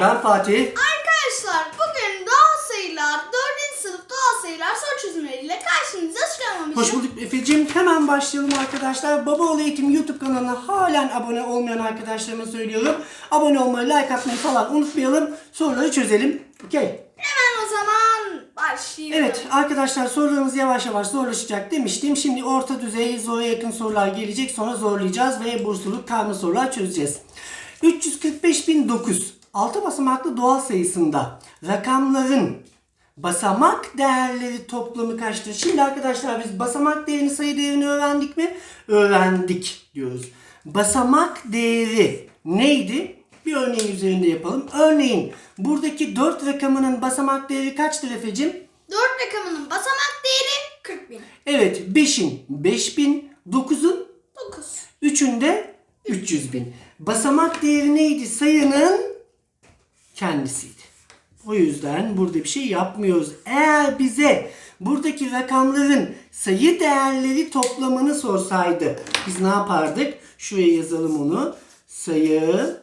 Ben Fatih. Arkadaşlar bugün doğal sayılar 4. sınıf doğal sayılar soru çözümleriyle karşınıza çıkarmamız Hoş bulduk Efe'cim. Hemen başlayalım arkadaşlar. Babaoğlu Eğitim YouTube kanalına halen abone olmayan arkadaşlarıma söylüyorum. Abone olmayı, like atmayı falan unutmayalım. Soruları çözelim. Okey. Hemen o zaman başlayalım. Evet arkadaşlar sorularımız yavaş yavaş zorlaşacak demiştim. Şimdi orta düzey zora yakın sorular gelecek. Sonra zorlayacağız ve bursluluk karma sorular çözeceğiz. 345.009 altı basamaklı doğal sayısında rakamların basamak değerleri toplamı kaçtır? Şimdi arkadaşlar biz basamak değerini sayı değerini öğrendik mi? Öğrendik diyoruz. Basamak değeri neydi? Bir örneğin üzerinde yapalım. Örneğin buradaki 4 rakamının basamak değeri kaçtır Efe'cim? 4 rakamının basamak değeri 40.000. Evet 5'in 5000, 9'un 9. 3'ün de 300 bin. Basamak değeri neydi? Sayının kendisiydi. O yüzden burada bir şey yapmıyoruz. Eğer bize buradaki rakamların sayı değerleri toplamını sorsaydı biz ne yapardık? Şuraya yazalım onu. Sayı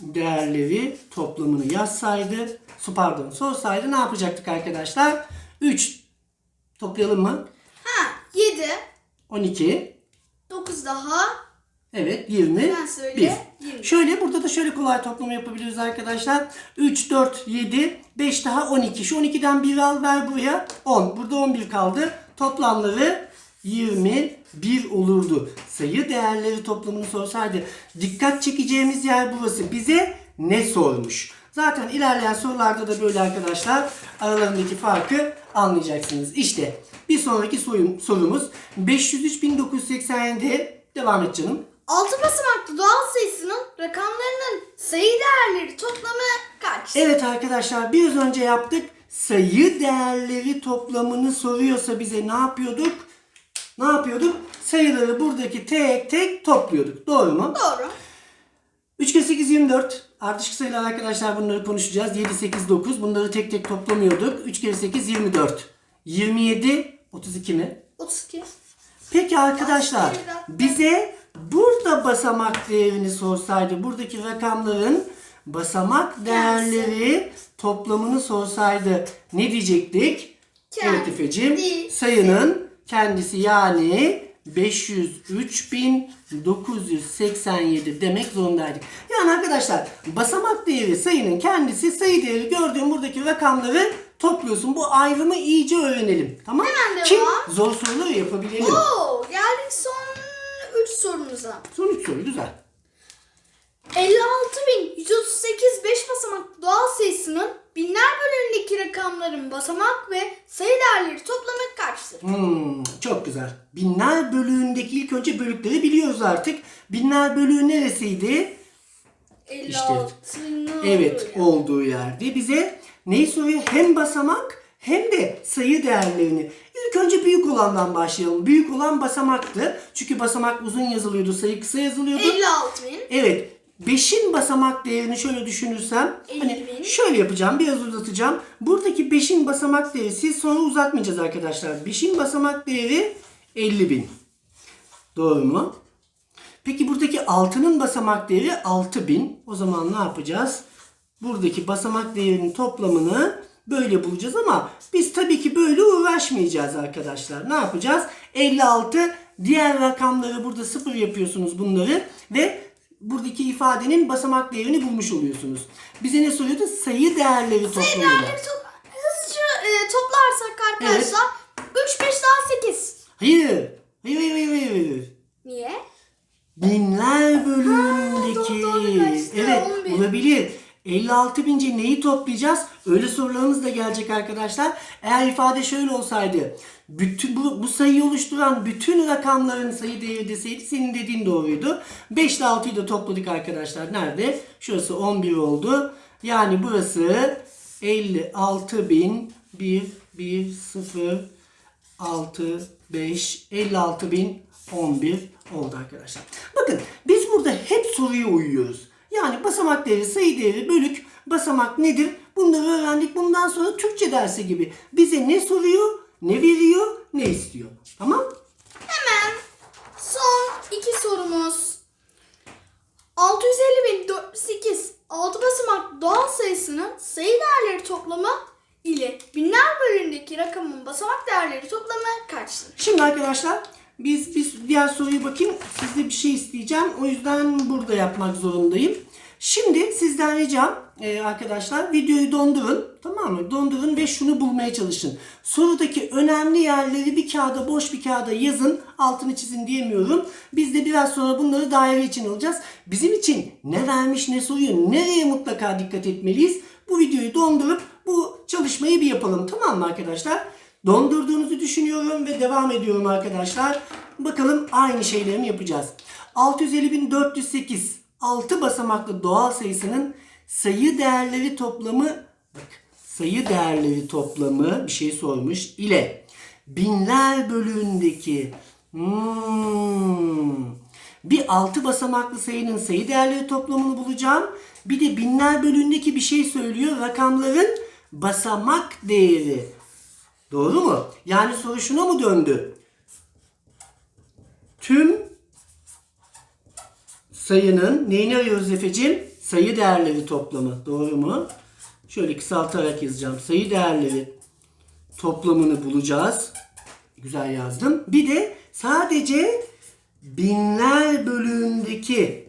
değerleri toplamını yazsaydı, pardon sorsaydı ne yapacaktık arkadaşlar? 3 toplayalım mı? Ha 7. 12 9 daha. Evet 20. Sen söyle. 1. 20. Şöyle burada da şöyle kolay toplama yapabiliriz arkadaşlar. 3, 4, 7, 5 daha 12. Şu 12'den 1 al ver buraya 10. Burada 11 kaldı. Toplamları 21 olurdu. Sayı değerleri toplamını sorsaydı dikkat çekeceğimiz yer burası. Bize ne sormuş? Zaten ilerleyen sorularda da böyle arkadaşlar aralarındaki farkı anlayacaksınız. İşte bir sonraki sorum, sorumuz 503.987 devam et canım. 6 basamaklı doğal sayısının rakamlarının sayı değerleri toplamı kaç? Evet arkadaşlar biraz önce yaptık. Sayı değerleri toplamını soruyorsa bize ne yapıyorduk? Ne yapıyorduk? Sayıları buradaki tek tek topluyorduk. Doğru mu? Doğru. 3 kere 8 24. Ardışık sayılar arkadaşlar bunları konuşacağız. 7 8 9. Bunları tek tek toplamıyorduk. 3 kere 8 24. 27 32 mi? 32. Peki arkadaşlar bize burada basamak değerini sorsaydı buradaki rakamların basamak değerleri toplamını sorsaydı ne diyecektik? Evet Efe'cim Kendisi. sayının kendisi yani 503.987 demek zorundaydık. Yani arkadaşlar basamak değeri sayının kendisi sayı değeri gördüğün buradaki rakamları topluyorsun. Bu ayrımı iyice öğrenelim. Tamam Hemen devam. zor soruları yapabilelim. Oo, geldik son 3 sorumuza. Sonuç soru güzel. 56.138 5 basamaklı doğal sayısının binler bölümündeki rakamların basamak ve sayı değerleri toplamı kaçtır? Hmm, çok güzel. Binler bölüğündeki ilk önce bölükleri biliyoruz artık. Binler bölüğü neresiydi? 56'nın Evet böyle. olduğu yerde bize neyi soruyor? Hem basamak hem de sayı değerlerini. İlk önce büyük olandan başlayalım. Büyük olan basamaktı. Çünkü basamak uzun yazılıyordu, sayı kısa yazılıyordu. 56.000 Evet. 5'in basamak değerini şöyle düşünürsem hani 50.000. şöyle yapacağım biraz uzatacağım. Buradaki 5'in basamak değeri siz sonra uzatmayacağız arkadaşlar. 5'in basamak değeri 50.000. Doğru mu? Peki buradaki 6'nın basamak değeri 6000. O zaman ne yapacağız? Buradaki basamak değerinin toplamını böyle bulacağız ama biz tabii ki böyle uğraşmayacağız arkadaşlar. Ne yapacağız? 56 diğer rakamları burada sıfır yapıyorsunuz bunları ve buradaki ifadenin basamak değerini bulmuş oluyorsunuz. Bize ne soruyordu? Sayı değerleri sayı toplamıyla. değerleri top- hızlıca e, toplarsak arkadaşlar 3 5 daha 8. Hayır. Hayır hayır hayır hayır. Niye? Binler bölümündeki. doğru, doğru, kaçtı? evet 11. olabilir. 56 bince neyi toplayacağız? Öyle sorularımız da gelecek arkadaşlar. Eğer ifade şöyle olsaydı. Bütün bu, bu sayıyı oluşturan bütün rakamların sayı değeri deseydi senin dediğin doğruydu. 5 ile 6'yı da topladık arkadaşlar. Nerede? Şurası 11 oldu. Yani burası 56 bin 1 1 0 6, 5, 56 bin 11 oldu arkadaşlar. Bakın biz burada hep soruya uyuyoruz. Yani basamak değeri, sayı değeri, bölük, basamak nedir? Bunları öğrendik. Bundan sonra Türkçe dersi gibi bize ne soruyor, ne veriyor, ne istiyor. Tamam? Hemen son iki sorumuz. 650.408 altı basamak doğal sayısının sayı değerleri toplamı ile binler bölümündeki rakamın basamak değerleri toplamı kaçtır? Şimdi arkadaşlar biz biz diğer soruya bakayım. Sizde bir şey isteyeceğim. O yüzden burada yapmak zorundayım. Şimdi sizden ricam e, arkadaşlar videoyu dondurun. Tamam mı? Dondurun ve şunu bulmaya çalışın. Sorudaki önemli yerleri bir kağıda boş bir kağıda yazın. Altını çizin diyemiyorum. Biz de biraz sonra bunları daire için alacağız. Bizim için ne vermiş ne soruyor nereye mutlaka dikkat etmeliyiz. Bu videoyu dondurup bu çalışmayı bir yapalım. Tamam mı arkadaşlar? Dondurduğunuzu düşünüyorum ve devam ediyorum arkadaşlar. Bakalım aynı şeyleri mi yapacağız? 650.408 6 basamaklı doğal sayısının sayı değerleri toplamı bak sayı değerleri toplamı bir şey sormuş ile binler bölüğündeki hmm, bir 6 basamaklı sayının sayı değerleri toplamını bulacağım. Bir de binler bölüğündeki bir şey söylüyor. Rakamların basamak değeri. Doğru mu? Yani soru şuna mı döndü? Tüm sayının neyini arıyoruz Efe'cim? Sayı değerleri toplamı. Doğru mu? Şöyle kısaltarak yazacağım. Sayı değerleri toplamını bulacağız. Güzel yazdım. Bir de sadece binler bölüğündeki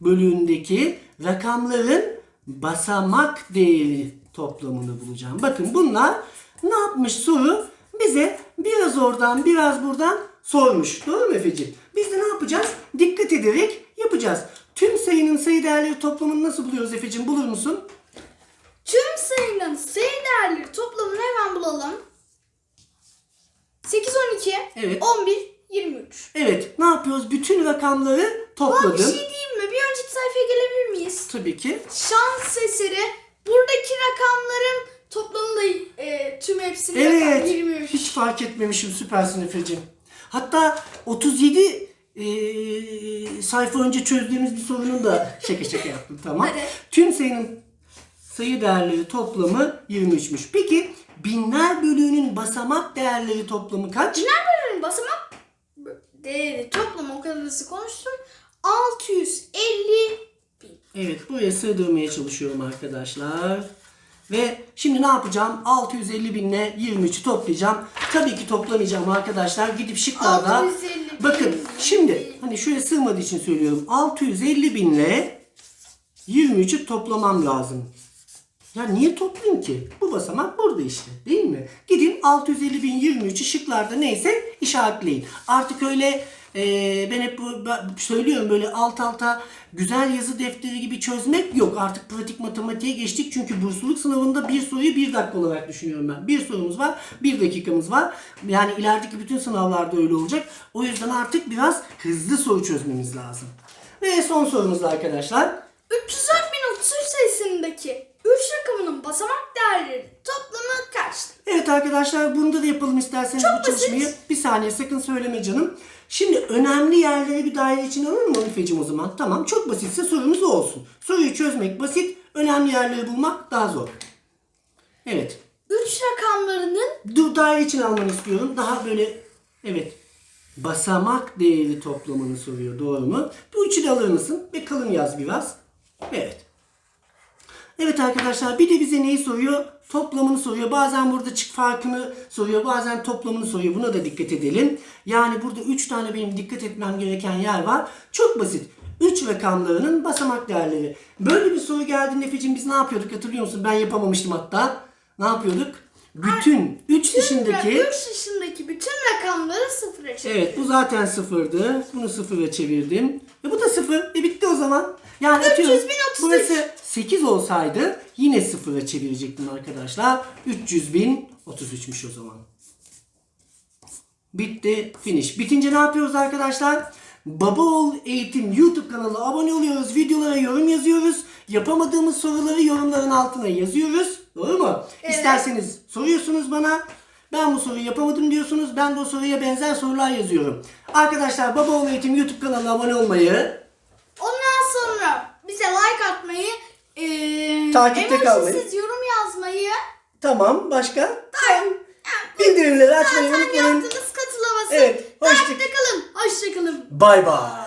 bölüğündeki rakamların basamak değeri toplamını bulacağım. Bakın bunlar ne yapmış soru? Bize biraz oradan biraz buradan sormuş. Doğru mu Efeciğim? Biz de ne yapacağız? Dikkat ederek yapacağız. Tüm sayının sayı değerleri toplamını nasıl buluyoruz Efeciğim? Bulur musun? Tüm sayının sayı değerleri toplamını hemen bulalım. 8, 12, Evet. 11, 23. Evet. Ne yapıyoruz? Bütün rakamları Ulan bir topladım. şey diyeyim mi? Bir önceki sayfaya gelebilir miyiz? Tabii ki. Şans eseri buradaki rakamların toplamını da e, tüm hepsini Evet. rakam 23. Hiç fark etmemişim. Süpersin Efe'cim. Hatta 37 eee, sayfa önce çözdüğümüz bir sorunun da şaka şaka yaptım tamam. Hadi. Tüm sayının sayı değerleri toplamı 23'müş. Peki binler bölüğünün basamak değerleri toplamı kaç? Binler bölümünün basamak değeri toplamı o kadar hızlı konuştum. 650 bin. Evet buraya sığdırmaya çalışıyorum arkadaşlar. Ve şimdi ne yapacağım? 650 binle 23'ü toplayacağım. Tabii ki toplamayacağım arkadaşlar. Gidip şıklarda 650 bin. bakın şimdi hani şuraya sığmadığı için söylüyorum. 650 binle 23'ü toplamam lazım. Ya niye toplayayım ki? Bu basamak burada işte değil mi? Gidin 650 bin 23'ü şıklarda neyse işaretleyin. Artık öyle e, ben hep bu- ben söylüyorum böyle alt alta güzel yazı defteri gibi çözmek yok. Artık pratik matematiğe geçtik. Çünkü bursluluk sınavında bir soruyu bir dakika olarak düşünüyorum ben. Bir sorumuz var, bir dakikamız var. Yani ilerideki bütün sınavlarda öyle olacak. O yüzden artık biraz hızlı soru çözmemiz lazım. Ve son sorumuz da arkadaşlar. 304.033 sayısındaki 3 rakamının basamak değerleri kaçtır? Evet arkadaşlar bunda da yapalım isterseniz Çok bu çalışmayı. Bir saniye sakın söyleme canım. Şimdi önemli yerleri bir daire için alır mı Efe'cim o zaman? Tamam çok basitse sorumuz o olsun. Soruyu çözmek basit, önemli yerleri bulmak daha zor. Evet. 3 rakamlarının Dur daire için almanı istiyorum. Daha böyle evet basamak değeri toplamını soruyor. Doğru mu? Bu üçü de alır mısın? Bir kalın yaz biraz. Evet. Evet arkadaşlar bir de bize neyi soruyor? Toplamını soruyor. Bazen burada çık farkını soruyor. Bazen toplamını soruyor. Buna da dikkat edelim. Yani burada 3 tane benim dikkat etmem gereken yer var. Çok basit. 3 rakamlarının basamak değerleri. Böyle bir soru geldiğinde Efe'cim biz ne yapıyorduk hatırlıyor musun? Ben yapamamıştım hatta. Ne yapıyorduk? Bütün 3 dışındaki 3 dışındaki bütün rakamları sıfıra çevir. Evet bu zaten sıfırdı. Bunu sıfıra çevirdim. E bu da sıfır. E bitti o zaman. Yani 300 atıyorum, burası 8 olsaydı yine sıfıra çevirecektim arkadaşlar. 300 bin 33'müş o zaman. Bitti. Finish. Bitince ne yapıyoruz arkadaşlar? Baba Oğul Eğitim YouTube kanalına abone oluyoruz. Videolara yorum yazıyoruz. Yapamadığımız soruları yorumların altına yazıyoruz. Doğru mu? Evet. İsterseniz soruyorsunuz bana. Ben bu soruyu yapamadım diyorsunuz. Ben de o soruya benzer sorular yazıyorum. Arkadaşlar Baba Oğul Eğitim YouTube kanalına abone olmayı, Ondan sonra bize like atmayı, eee Takipte kalmayı. emojisiz yorum yazmayı, tamam başka? Ay, Bildirimleri açmayı zaten unutmayın. yaptığınız katılamasın. Evet, hoşça- Takipte kalın. Hoşçakalın. Bay bay.